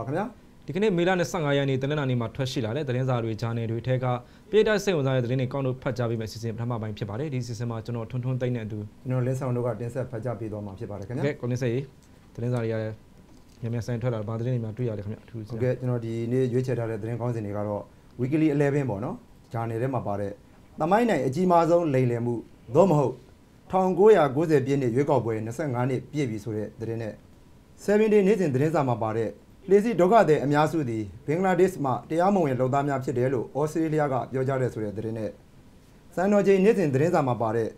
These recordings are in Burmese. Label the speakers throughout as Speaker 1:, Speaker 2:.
Speaker 1: ပါခင်ဗျာ
Speaker 2: ဒီကနေ့မေလ25ရက်နေ့တနင်္လာနေ့မှာထွက်ရှိလာတဲ့သတင်းစာတွေဂျာနယ်တွေထဲကပြည်တိုင်စိတ်ဝင်စားတဲ့သတင်းတွေကောက်လို့ဖတ်ကြားပေးမယ့်အစီအစဉ်ပထမပိုင်းဖြစ်ပါတယ်ဒီအစီအစဉ်မှာကျွန်တော်ထွန်းထွန်းသိမ့်တဲ့အတူ
Speaker 1: ကျွန်တော်လင်းဆောင်တို့ကတင်ဆက်ဖတ်ကြားပေးသွားမှာဖြစ်ပါတယ်ခင်ဗျာ
Speaker 2: ကဲကိုလင်းစိတ်ရေသတင်းစာတွေကလည်းမြန်မြန်ဆိုင်ထွက်လာဗာသတင်းတွေမှာတွေ့ရတယ်ခင်ဗျအထူး
Speaker 1: ဟုတ်ကဲ့ကျွန်တော်ဒီနေ့ရွေးချယ်ထားတဲ့သတင်းကောင်းစင်တွေကတော့ weekly 11ပေါ့နော်ဂျာနယ်ထဲမှာပါတဲ့သမိုင်းနိုင်အကြီးမားဆုံးလိမ်လည်မှုသို့မဟုတ်1990ပြည့်နှစ်ရွေးကောက်ပွဲ25နှစ်ပြည့်ပြီဆိုတဲ့သတင်းနဲ့7 day နေ့စဉ်သတင်းစာမှာပါတဲ့ လေစီဒုက္ခသည်အများစုသည်ဘင်္ဂလားဒေ့ရှ်မှတရားမဝင်လုံသားများဖြစ်တယ်လို့ဩစတြေးလျကပြောကြားတဲ့ဆိုတဲ့သတင်းနဲ့စံတော်ချိန်နေ့စဉ်သတင်းစာမှာပါတဲ့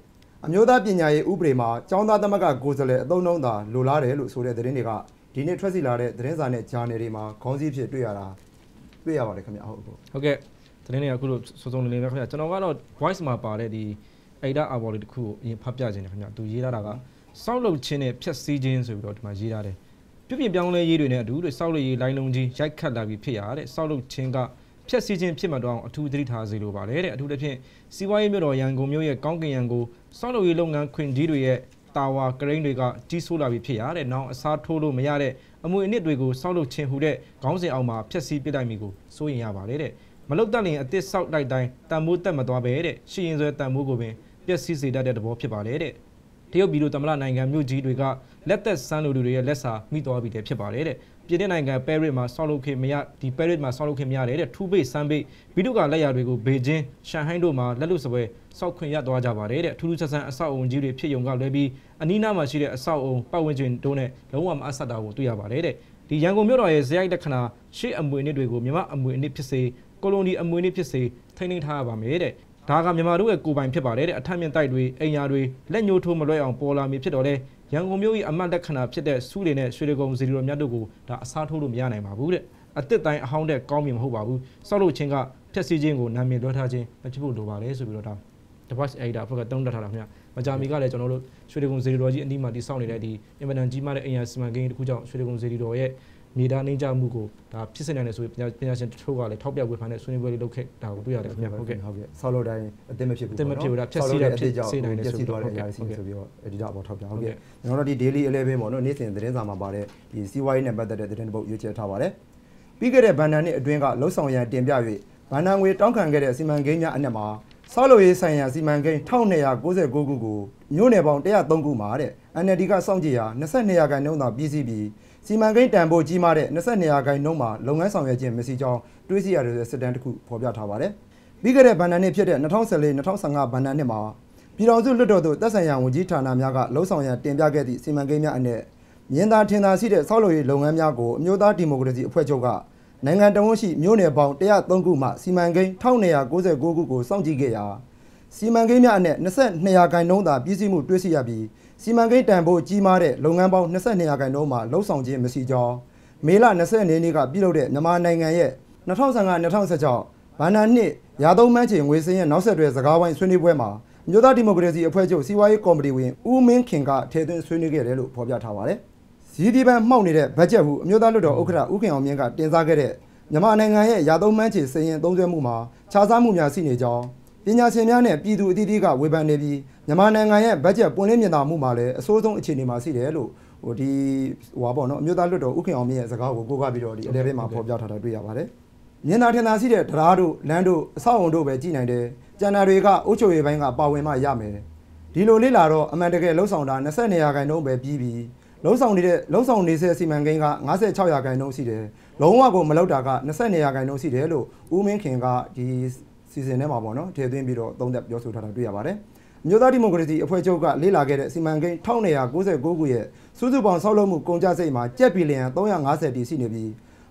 Speaker 1: အမျိုးသားပညာရေးဥပဒေမှာចောင်းသားသမဂ္ဂကိုယ်စားလှယ်အသုံးနှုန်းသာလိုလားတယ်လို့ဆိုတဲ့သတင်းတွေကဒီနေ့ထွက်စီလာတဲ့သတင်းစာနဲ့ဂျာနယ်တွေမှာခေါင်းစည်းဖြစ်တွေ့ရတာတွေ့ရပါတယ်ခင်ဗျဟုတ်ဟုတ်
Speaker 2: ဟုတ်ကဲ့သတင်းတွေကအခုလိုစုံစုံလင်လင်ပဲခင်ဗျကျွန်တော်ကတော့ voice မှာပါတဲ့ဒီအိဒါအာဘော်လေးတစ်ခုကိုအရင်ဖတ်ပြခြင်းတယ်ခင်ဗျသူရေးထားတာကစောက်လုပ်ခြင်းနဲ့ဖြက်စီးခြင်းဆိုပြီးတော့ဒီမှာရေးထားတယ် ပြုပြင်ပြောင်းလဲရေးတွေနဲ့အတူတဲ့စောက်လုပ်ရေးလိုင်းလုံးကြီးရိုက်ခတ်လာပြီးဖြစ်ရတဲ့စောက်လုပ်ခြင်းကဖြက်စီးခြင်းဖြစ်မှတော့အောင်အထူးသတိထားစေလိုပါတယ်တဲ့အထူးသဖြင့်စီးပွားရေးမြို့တော်ရန်ကုန်မြို့ရဲ့ကောင်းကင်ရန်ကိုစောက်လုပ်ရေးလုပ်ငန်းခွင်ကြီးတွေရဲ့တာဝါကရိန်းတွေကကြီးဆိုးလာပြီးဖြစ်ရတဲ့နောက်အစားထိုးလို့မရတဲ့အမွေအနှစ်တွေကိုစောက်လုပ်ခြင်းဟူတဲ့ခေါင်းစဉ်အောက်မှာဖြက်စီးပစ်လိုက်မိကိုစိုးရင်ရပါတယ်တဲ့မလုတ်တက်လင်အသစ်ဆောက်လိုက်တိုင်းတန်မိုးတက်မသွားပဲတဲ့ရှီရင်ဆွဲတန်မိုးကိုပင်ပျက်စီးစေတတ်တဲ့သဘောဖြစ်ပါလေတဲ့ တရုတ်ပြည်လိုတမလနိုင်ငံမြို့ကြီးတွေကလက်သက်ဆန်းလူတွေရဲ့လက်စာမိသွားပြီတဲ့ဖြစ်ပါတယ်တဲ့ပြည်내နိုင်ငံပဲရစ်မှာဆောက်လုပ်ခင်မရဒီပဲရစ်မှာဆောက်လုပ်ခင်မရတယ်တဲ့ထူပိတ်ဆန်းပိတ်ဘီတုကလက်ရာတွေကိုဘေကျင်းရှန်ဟိုင်းတို့မှာလက်လွတ်စပွဲစောက်ခွင့်ရသွားကြပါတယ်တဲ့ထူးထူးဆန်းဆန်းအဆောက်အုံကြီးတွေဖြစ်ယုံကလွဲပြီးအနီးနားမှာရှိတဲ့အဆောက်အုံပတ်ဝန်းကျင်တို့နဲ့လုံးဝမအဆက်တာကိုတွေ့ရပါတယ်တဲ့ဒီရန်ကုန်မြို့တော်ရဲ့ဇယိုက်လက္ခဏာရှေ့အမွေအနှစ်တွေကိုမြမအမွေအနှစ်ဖြစ်စေကိုလိုနီအမွေနှစ်ဖြစ်စေထိန်းသိမ်းထားရပါမယ်တဲ့ ဒါကမြန်မာတို့ရဲ့ကိုယ်ပိုင်ဖြစ်ပါတယ်တဲ့အထက်မြင့်တိုက်တွေအိမ်ယာတွေလက်ညှိုးထိုးမလွဲအောင်ပေါ်လာမည်ဖြစ်တော့လဲရန်ကုန်မြို့၏အမတ်လက္ခဏာဖြစ်တဲ့စူးတွေနဲ့ရွှေကုံစီရီတော်မြတ်တို့ကိုဒါအစားထိုးလို့မရနိုင်ပါဘူးတဲ့အစ်စ်တိုင်းအဟောင်းတဲ့ကောင်းမြင်မဟုတ်ပါဘူးစောက်လို့ချင်းကဖြက်စီခြင်းကိုနာမည်လွှဲထားခြင်းမဖြစ်ဖို့လိုပါလေဆိုပြီးတော့ဒါ device editor အဖွဲ့ကတုံးတက်ထားတာခင်ဗျမကြာမီကလည်းကျွန်တော်တို့ရွှေကုံစီရီတော်ကြီးအနီးမှာတိစောက်နေတဲ့ဒီအင်မတန်ကြီးမားတဲ့အိမ်ယာစီမံကိန်းတစ်ခုကြောင့်ရွှေကုံစီရီတော်ရဲ့ မြေသားနှိမ့်ချမှုကိုဒါဖြစ်စေနိုင်တယ်ဆိုပြီးပညာပညာရှင်တချို့ကလည်းထောက်ပြဝေဖန်တဲ့ဆွေးနွေးပွဲလေးလုပ်ခဲ့တာကိုတွေ့ရတယ်ခင်ဗျဟုတ်ကဲ့
Speaker 1: ဟုတ်ကဲ့ဆောက်လို့တိုင်းအသိမဖြစ်ဘူး
Speaker 2: အသင့်မဖြစ်ဘူးလားဖြက်စီးတာဖြစ်စေနိုင်တယ်
Speaker 1: ဖြက်
Speaker 2: ဆို
Speaker 1: စီး
Speaker 2: ပြီး
Speaker 1: သွား
Speaker 2: တော့
Speaker 1: တဲ့အရာရှိ
Speaker 2: ဟုတ်ကဲ့
Speaker 1: ဆိုပြီးတော့ editor အပေါ်ထောက်ပြဟုတ်
Speaker 2: ဟုတ်
Speaker 1: ကဲ့
Speaker 2: ကဲ့
Speaker 1: ကျွန်တော်တို့ဒီ daily 11ပေါ့နော်နေ့စဉ်သတင်းစာမှာပါတဲ့ဒီစီးပွားရေးနဲ့ပတ်သက်တဲ့သတင်းတစ်ပုဒ်ရွေးချယ်ထားပါတယ်ပြီးခဲ့တဲ့ဗန်ဒန်နှစ်အတွင်းကလှုပ်ဆောင်ရန်တင်ပြ၍ဗန်ဒန်ငွေတောင်းခံခဲ့တဲ့စီမံကိန်းများအနက်မှာဆောက်လုပ်ရေးဆိုင်ရာစီမံကိန်း1296ခုကိုမြို့နယ်ပေါင်း103ခုမှာတဲ့ NLD ကစောင့်ကြည့်ရာ22ရာခိုင်နှုန်းသာပြီးစီးပြီး စီမံကိန်းတန်ဖိုးကြီးမားတဲ့22ရာခိုင်နှုန်းမှာလုပ်ငန်းဆောင်ရွက်ခြင်းမရှိကြောင်းတွေးစီရတဲ့စစ်တမ်းတစ်ခုဖော်ပြထားပါတယ်ပြီးခဲ့တဲ့ဗန်ဒန်နှစ်ဖြစ်တဲ့2014-2015ဗန်ဒန်နှစ်မှာပြည်တော်စုလွှတ်တော်သို့သက်ဆိုင်ရာဝန်ကြီးဌာနများကလှုပ်ဆောင်ရန်တင်ပြခဲ့သည့်စီမံကိန်းများအနက်မြင်သာထင်သာရှိတဲ့ဆောက်လုပ်ရေးလုပ်ငန်းများကိုအမျိုးသားဒီမိုကရေစီအဖွဲ့ချုပ်ကနိုင်ငံတော်ဝန်ရှိမြို့နယ်ပေါင်း103ခုမှစီမံကိန်း1296ခုကိုစောင့်ကြည့်ခဲ့ရာစီမံကိန်းများအနက်22ရာခိုင်နှုန်းသာပြည်စည်းမှုတွေ့ရှိရပြီး စီမံကိန်းတန်ဖိုးကြီးမားတဲ့လုပ်ငန်းပေါင်း22ရာခိုင်နှုန်းမှလှုပ်ဆောင်ခြင်းမရှိကြောင်းမေလ20ရက်နေ့ကပြုလုပ်တဲ့မြန်မာနိုင်ငံရဲ့2015-2016ဗန္ဒာနှစ်ရာသုံးမှန်းချေငွေစင်းရဲ့နောက်ဆက်တွဲစကားဝိုင်းဆွေးနွေးပွဲမှာအမျိုးသားဒီမိုကရေစီအဖွဲ့ချုပ်စီးပွားရေးကော်မတီဝင်ဦးမင်းခင်ကထည့်သွင်းဆွေးနွေးခဲ့တယ်လို့ဖော်ပြထားပါတယ်။ဇီဒီပန်မှောက်နေတဲ့ဘတ်ဂျက်ဟုအမျိုးသားလွှတ်တော်ဥက္ကဋ္ဌဦးခင်အောင်မြင့်ကတင်စားခဲ့တဲ့မြန်မာနိုင်ငံရဲ့ရာသုံးမှန်းချေစည်ရင်သုံးစွဲမှုမှာခြားစားမှုများရှိနေကြောင်း ပညာရှင်များနဲ့ပြည်သူအသီးသီးကဝေဖန်နေပြီးမြန်မာနိုင်ငံရဲ့ဘတ်ဂျက်ပွင့်လင်းမြင်သာမှုမှာလည်းအဆိုးဆုံးအခြေအနေမှာရှိတယ်လို့ဟိုဒီဟိုပါပေါ့နော်အမျိုးသားလွှတ်တော်ဥခင်အောင်မြင့်ရဲ့စကားကိုကိုးကားပြီးတော့ဒီအလဲဘေးမှာဖော်ပြထားတာတွေ့ရပါတယ်။မြင်သာထင်သာရှိတဲ့တရားတို့လမ်းတို့အဆောက်အုံတို့ပဲကြည်နိုင်တယ်။ကျန်တာတွေကအုပ်ချုပ်ရေးပိုင်းကပါဝင်မှရမယ်။ဒီလိုလေးလာတော့အမှန်တကယ်လှုပ်ဆောင်တာ20နေရာခိုင်နှုန်းပဲပြီးပြီးလုံဆောင်နေတဲ့လုံဆောင်နေစေစီမံကိန်းက56ရာခိုင်နှုန်းရှိတယ်လုံးဝကိုမလောက်တာက20ရာခိုင်နှုန်းရှိတယ်လို့ဦးမင်းခင်ကဒီ စီစဉ်ထဲမှာပေါ့နော်ထည့်သွင်းပြီးတော့သုံးသပ်ပြောဆိုထားတာတွေ့ရပါတယ်အမျိုးသားဒီမိုကရေစီအဖွဲ့ချုပ်ကလေးလာခဲ့တဲ့စီမံကိန်း1996ခုရဲ့စုစုပေါင်းဆောက်လုပ်မှုကုန်ကျစရိတ်မှာကျပ်ဘီလီယံ350တီရှိနေပြီး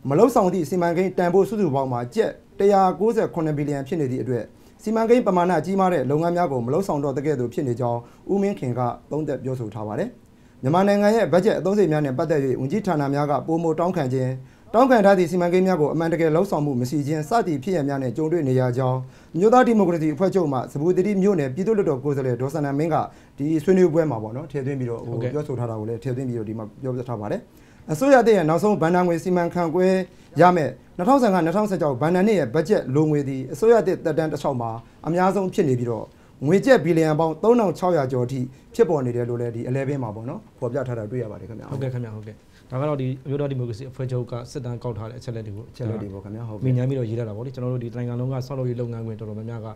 Speaker 1: မလုံဆောင်သည့်စီမံကိန်းတန်ဖိုးစုစုပေါင်းမှာကျပ်198ဘီလီယံဖြစ်နေသည့်အတွက်စီမံကိန်းပမာဏကြီးမားတဲ့လုပ်ငန်းများကိုမလုံဆောင်တော့တဲ့ကဲ့သို့ဖြစ်နေကြောင်းဦးမင်းခင်ကသုံးသပ်ပြောဆိုထားပါတယ်မြန်မာနိုင်ငံရဲ့ဘတ်ဂျက်အသုံးစရိတ်များနဲ့ပတ်သက်၍ဝန်ကြီးဌာနများကပုံမတောင်းခံခြင်း တောင်းခံထားသည့်စီမံကိန်းများကိုအမှန်တကယ်လှုပ်ဆောင်မှုမရှိခြင်းစသည့်ဖြစ်ရများနဲ့ကြုံတွေ့နေရကြောင်းမြို့သားဒီမိုကရေစီအဖွဲ့ချုပ်မှစပူတိမြို့နယ်ပြည်သူ့လွှတ်တော်ကိုယ်စားလှယ်ဒေါ်စန္ဒမင်းကဒီဆွေးနွေးပွဲမှာပေါ့နော်ထည့်သွင်းပြီးတော့ဟိုပြောဆိုထားတာကိုလည်းထည့်သွင်းပြီးတော့ဒီမှာပြောပြထားပါတယ်အစိုးရတဲ့ရဲ့နောက်ဆုံးဗန်ဒန်ငွေစီမံခန့်ခွဲရမယ်2015-2016ဗန်ဒန်နှစ်ရဲ့ဘတ်ဂျက်လိုငွေသည်အစိုးရတဲ့တက်တန်းတစ်ချောင်းမှာအများဆုံးဖြစ်နေပြီးတော့ငွေကျပ်ဘီလီယံပေါင်း3600ကျော်အထိဖြစ်ပေါ်နေတယ်လို့လည်းဒီအလဲဘင်းမှာပေါ့နော်ဖော်ပြထားတာတွေ့ရပါတယ်ခင်ဗျာ
Speaker 2: ဟုတ်ကဲ့ခင်ဗျဟုတ်ကဲ့ ဒါကတော့ဒီအမျိုးသားဒီမိုကရေစီအဖွဲ့ချုပ်ကစစ်တမ်းကောက်ထားတဲ့အချက်လက်တွေကို
Speaker 1: ချက်လက်တွေပေါ့ခင်ဗျာဟုတ်
Speaker 2: မြ
Speaker 1: ကဲ့
Speaker 2: င်ညာပြီးတော့ရေးထားတာပေါ့လေကျွန်တော်တို့ဒီနိုင်ငံလုံးကဆောက်လုပ်ရေးလုပ်ငန်းခွင်တော်တော်များများက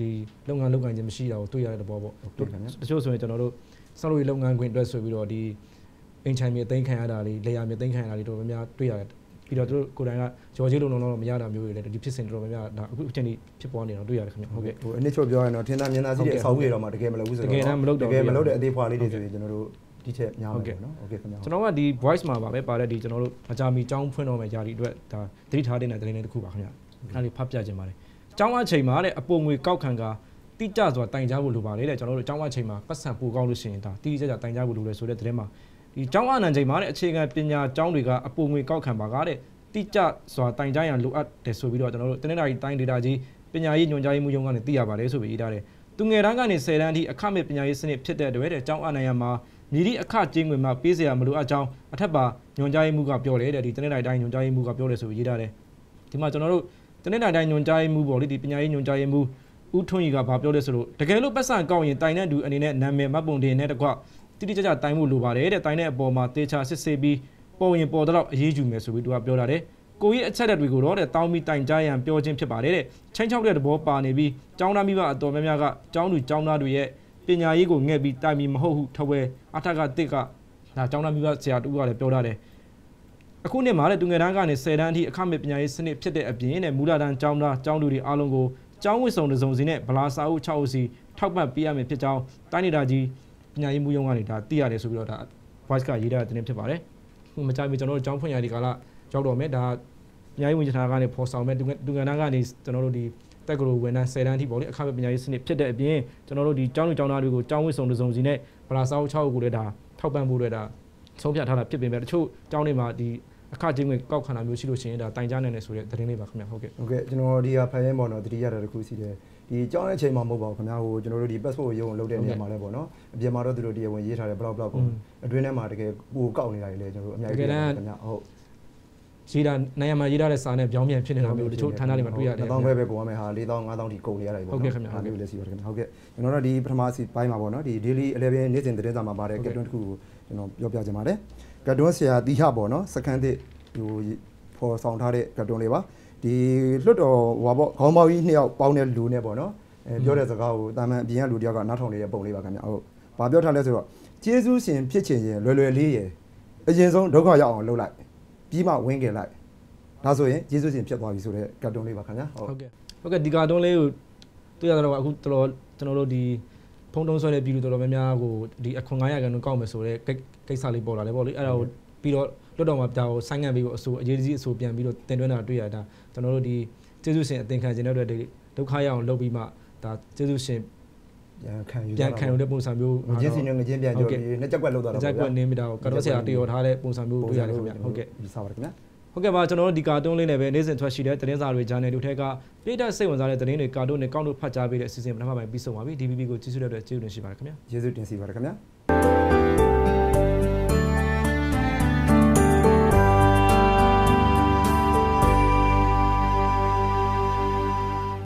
Speaker 2: ဒီလုပ်ငန်းလုပ်ငန်းချင်းမရှိတာကိုတွေ့ရတဲ့သဘောပေါ့
Speaker 1: ဟုတ်ကဲ့ခင်ဗျာ
Speaker 2: တချို့ဆိုရင်ကျွန်တော်တို့ဆောက်လုပ်ရေးလုပ်ငန်းခွင်အတွက်ဆိုပြီးတော့ဒီအင်ချိုင်မြေအသိမ်းခံရတာတွေလေယာမြေအသိမ်းခံရတာတွေတော်တော်များများတွေ့ရတယ်ပြီးတော့သူတို့ကိုယ်တိုင်ကရော်ကြီးလုံလုံတော့မရတာမျိုးတွေလည်းဒီဖြစ်စဉ်တော်တော်များများဒါအခုအချိန်ကြီးဖြစ်ပေါ်နေတော့တွေ့ရတယ်ခင်ဗျဟုတ်ကဲ့
Speaker 1: ဟိုအနည်းချုပ်ပြောရရင်တော့ထင်သာမြင်သာစီတဲ့အဆောက်အဦတွေတော့မှတကယ်မလုပ်ဘူးဆိုတော့
Speaker 2: တကယ်တမ်းမလုပ်တော့
Speaker 1: တကယ်မ
Speaker 2: ဘူး
Speaker 1: လုပ်တဲ့အသေးဖွာလေးတွေဆိုရင်ကျွန်တော်တို့ ဒီချက်များမှာ
Speaker 2: ဟုတ်ကဲ့
Speaker 1: ပေါ့နော်ဟုတ်ကဲ့ခင်ဗျာ
Speaker 2: ကျွန်တော်ကဒီ voice မှာပါပဲပါတဲ့ဒီကျွန်တော်တို့မကြာမီចောင်းဖွင့်တော့မယ်ຢာဒီအတွက်ဒါသတိထားတဲ့တဲ့တဲ့တစ်ခုပါခင်ဗျအဲ့ဒါလေးဖတ်ပြခြင်းပါတယ်ចောင်းအချိန်မှာတဲ့အပေါ်ငွေကောက်ခံကတိကျစွာတိုင်ကြားဖို့လိုပါတယ်တဲ့ကျွန်တော်တို့ចောင်းအချိန်မှာပတ်စံပူကောက်လို့ရှိရင်ဒါတိတိကျကျတိုင်ကြားဖို့လိုတယ်ဆိုတဲ့တဲ့မှာဒီចောင်းအနံချိန်မှာတဲ့အခြေခံပညာចောင်းတွေကအပေါ်ငွေကောက်ခံပါကားတဲ့တိကျစွာတိုင်ကြားရန်လိုအပ်တယ်ဆိုပြီးတော့ကျွန်တော်တို့တနင်္လာရီတိုင်းဒေတာကြီးပညာရေးညွှန်ကြားရေးမှူးရုံးကနေသိရပါတယ်ဆိုပြီးရေးထားတယ်သူငယ်တန်းကနေ10တန်းအထိအခမဲ့ပညာရေးစနစ်ဖြစ်တဲ့အတွက်တဲ့ចောင်းအနံရမှာ မြည်သည့်အခကျင်းငွေမှာပေးเสียမလို့အကြောင်းအထက်ပါညွန်ကြားရေးမှုကပြောတယ်တဲ့ဒီတနေ့တိုင်းညွန်ကြားရေးမှုကပြောတယ်ဆိုပြီးရေးထားတယ်ဒီမှာကျွန်တော်တို့တနေ့တိုင်းညွန်ကြားရေးမှုပေါ့လေဒီပညာရေးညွန်ကြားရေးမှုဦးထွန်းကြီးကဘာပြောလဲဆိုတော့တကယ်လို့ပတ်စံကောက်ရင်တိုင်တဲ့သူအနေနဲ့နာမည်မှတ်ပုံတင်နဲ့တကွတိတိကျကျတိုင်မှုလိုပါတယ်တဲ့တိုင်တဲ့အပေါ်မှာတေချာစစ်ဆေးပြီးပေါ်ရင်ပေါ်တော့အရေးယူမယ်ဆိုပြီးသူကပြောတာတဲ့ကိုကြီးအချက်လက်တွေကိုတော့တဲ့တောင်းပြီးတိုင်ကြားရန်ပြောခြင်းဖြစ်ပါတယ်တဲ့ချင်းချောက်တဲ့သဘောပါနေပြီးចောင်းသားမိဘအတော်များများကចောင်းသူចောင်းသားတွေရဲ့ ပညာရေးကိုငှက်ပြီးတိုင်ပြီးမဟုတ်ဟုထဝဲအထက်ကတစ်ကဒါကျောင်းသားမိဘဆရာတူကလည်းပြောထားတယ်အခုနှစ်မှာလည်းသူငယ်တန်းကနေ10တန်းအထိအခမဲ့ပညာရေးစနစ်ဖြစ်တဲ့အပြင်နဲ့မူလတန်းကျောင်းသားကျောင်းသူတွေအားလုံးကိုကျောင်းဝစ်စုံတစ်စုံစီနဲ့ဗလာစာအုပ်6အုပ်စီထောက်ပံ့ပေးရမယ်ဖြစ်ကြောင်းတိုင်းဒေသကြီးပညာရေးမှုရုံးကနေဒါသိရတယ်ဆိုပြီးတော့ဒါ voice ကရေးထားတဲ့တင်ဖြစ်ပါတယ်ဟိုမကြိုက်ဘူးကျွန်တော်တို့ကျောင်းဖွင့်ရဒီကာလရောက်တော့မယ်ဒါပညာရေးဝန်ကြီးဌာနကနေဖော်ဆောင်မဲ့သူငယ်သူငယ်တန်းကနေကျွန်တော်တို့ဒီ တက်ကလိုဝန်ထမ်း10တန်းအထိပေါ့လေအခမဲ့ပညာရေးစနစ်ဖြစ်တဲ့အပြင်ကျွန်တော်တို့ဒီကျောင်းလူကျောင်းသားတွေကိုကျောင်းဝစ်စုံတစ်စုံစီနဲ့ဗလာစာအုပ်6ကိုလည်းဒါထောက်ပံ့ဖို့အတွက်ဒါဆုံးဖြတ်ထားတာဖြစ်ပေမဲ့တချို့ကျောင်းတွေမှာဒီအခချင်းဝင်ကောက်ခံတာမျိုးရှိလို့ရှိရင်ဒါတိုင်ကြားနိုင်တယ်ဆိုတဲ့သတင်းလေးပါခင်ဗျဟုတ်ကဲ့
Speaker 1: ဟုတ်ကဲ့ကျွန်တော်ဒီဟာဖိုင်ရင်ပေါ့နော်တတိယတာတစ်ခုရှိတယ်ဒီကြောင်းတဲ့အချိန်မှာမဟုတ်ပါဘူးခင်ဗျာဟိုကျွန်တော်တို့ဒီ passport ရုံးလုပ်တဲ့နေရာမှာလည်းပေါ့နော်အပြင်မှာတော့သူတို့တရားဝင်ရေးထားတယ်ဘလောက်ဘလောက်ပေါ့အတွင်းထဲမှာတကယ်ပိုကောက်နေတာတွေလည်းကျွန်တော်တို့အများကြီးတွေ့ရတယ်ခင်ဗျာဟုတ်
Speaker 2: ရေးတာနိုင်ရမှာရေးထားတဲ့စာနဲ့ပြောင်းပြန်ဖြစ်နေတာမျိုးတချို့ဌာနတွေမှာတွေ့ရတယ်
Speaker 1: 1000ခွဲပဲကုန်ရမယ်ဟာ4000 5000ထိကုန်နေရတယ်ပေါ့
Speaker 2: ဟုတ်ကဲ့ခင်ဗျာ
Speaker 1: ဒါမျိုးလည်းရှိပါတယ်ခင်ဗျာဟုတ်ကဲ့ကျွန်တော်တို့ဒီပထမစီပိုင်းမှာပေါ့နော်ဒီ daily 11နေ့စဉ်သတင်းစာမှာပါတဲ့
Speaker 2: ဟုတ်ကဲ့
Speaker 1: ကတ်တွန်းတစ်ခုကိုကျွန်တော်ပြောပြချင်ပါတယ်ကတ်တွန်းဆရာတီဟပေါ့နော်စကန်တစ်ဟိုဖော်ဆောင်ထားတဲ့ကတ်တွန်းလေးပါဒီလွတ်တော်ဟိုပါပေါ့ခေါင်းပေါက်ကြီးနှစ်ယောက်ပေါင်းတဲ့လူနဲ့ပေါ့နော်အဲပြောတဲ့စကားကိုတာမန်အပြင်ကလူတယောက်ကနားထောင်နေတဲ့ပုံလေးပါခင်ဗျာဟုတ်ဘာပြောထားလဲဆိုတော့ကျေးဇူးရှင်ဖြစ်ချင်ရင်လွယ်လွယ်လေးရယ်အရင်ဆုံးဒုက္ခရောက်အောင်လုပ်လိုက် ပြီးမှဝင်းကြလိုက်ဒါဆိုရင်ကျေးဇူးရှင်ဖြစ်သွားပြီဆိုတဲ့ကတ်တွန်းလေးပါခင်ဗျာဟုတ်
Speaker 2: ဟုတ်ကဲ့ဟုတ်ကဲ့ဒီကာတွန်းလေးကိုတွေ့ရတော့အခုတော်တော်ကျွန်တော်တို့ဒီဖုန်းတုံးဆွဲတဲ့ပြည်သူတော်တော်များများကိုဒီအခွန်900ကန်တော့ကောက်မယ်ဆိုတော့ကိစ္စလေးပေါ်လာတယ်ပေါ့လေအဲ့ဒါကိုပြီးတော့လွတ်တော်မှာဒါကိုဆိုင်းငံ့ပြီးတော့အစိုးအရေးကြီးအစိုးပြန်ပြီးတော့တင်သွင်းတာတွေ့ရတာကျွန်တော်တို့ဒီကျေးဇူးရှင်အသင်ခံခြင်းတဲ့အတွက်ဒီဒုက္ခရအောင်လုပ်ပြီးမှဒါကျေးဇူးရှင်
Speaker 1: ပြန်ခံယူ
Speaker 2: ပြန်ခံရတဲ့ပုံစံမျိုး
Speaker 1: ငချင်းစီနဲ့ငချင်းပြန်ကြောပြီးနှစ်ချက်ကွက်လောက်သွားတာ
Speaker 2: ကြက်ကွက်နေမိတာကိုကတော့ဆရာတည်တော်ထားတဲ့ပုံစံမျိုးတွေ့ရတယ်ခင်ဗျဟုတ်ကဲ့
Speaker 1: ဒီစားပါခင်ဗျာ
Speaker 2: ဟုတ်ကဲ့ပါကျွန်တော်တို့ဒီကာတွန်းလေးနဲ့ပဲနေ့စဉ်ထွက်ရှိတဲ့သတင်းစာတွေဂျာနယ်တွေထက်ကပြည်သက်စိတ်ဝင်စားတဲ့သတင်းတွေကာတွန်းတွေကောက်လို့ဖတ်ကြားပေးတဲ့အစီအစဉ်ပထမပိုင်းပြီးဆုံးပါပြီ DVB ကိုကြည့်ရှုတဲ့အတွက်ကျေးဇူးတင်ရှိပါတယ်ခင်ဗျာ
Speaker 1: ကျေးဇူးတင်စီပါတယ်ခင်ဗျာ